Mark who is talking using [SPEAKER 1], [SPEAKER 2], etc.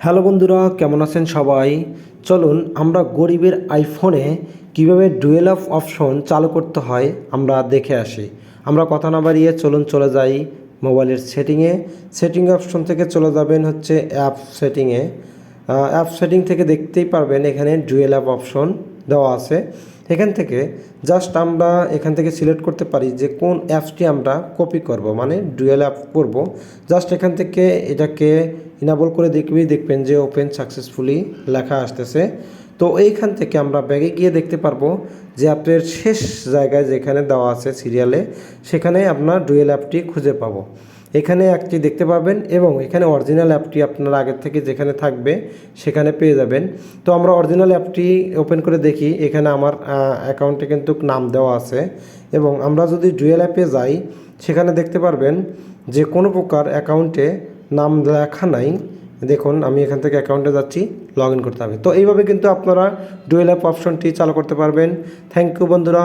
[SPEAKER 1] Hello বন্ধুরা, কেমন আছেন সবাই? চলুন আমরা গরিবের আইফোনে কীভাবে ডুয়েল অফ অপশন চালু করতে হয় আমরা দেখে আসি। আমরা কথা না বাড়িয়ে চলুন চলে যাই মোবাইলের সেটিংয়ে। সেটিং অপশন থেকে চলে যাবেন হচ্ছে অ্যাপ সেটিংয়ে অ্যাপ সেটিং থেকে দেখতেই পারবেন এখানে ডুয়েল অ্যাপ অপশন দেওয়া আছে। এখান থেকে জাস্ট আমরা এখান থেকে সিলেক্ট করতে পারি যে কোন অ্যাপসটি আমরা কপি করব মানে ডুয়েল অ্যাপ করব। জাস্ট এখান থেকে এটাকে ইনাবল করে দেখবেই দেখবেন যে ওপেন সাকসেসফুলি লেখা আসতেছে। তো এইখান থেকে আমরা ব্যাগে গিয়ে দেখতে পারব যে অ্যাপের শেষ জায়গায় যেখানে দেওয়া আছে সিরিয়ালে সেখানে আপনার ডুয়েল অ্যাপটি খুঁজে পাবো। এখানে একটি দেখতে পাবেন এবং এখানে অরিজিনাল অ্যাপটি আপনার আগের থেকে যেখানে থাকবে, সেখানে পেয়ে যাবেন। তো আমরা অরিজিনাল অ্যাপটি ওপেন করে দেখি, এখানে আমার অ্যাকাউন্টে কিন্তু নাম দেওয়া আছে। এবং আমরা যদি ডুয়েল অ্যাপে যাই, সেখানে দেখতে পারবেন যে কোনো প্রকার অ্যাকাউন্টে নাম লেখা নাই। দেখুন, আমি এখান থেকে অ্যাকাউন্টে যাচ্ছি লগ করতে হবে। তো এইভাবে কিন্তু আপনারা ডুয়েল অ্যাপ অপশনটি চালু করতে পারবেন। থ্যাংক ইউ বন্ধুরা।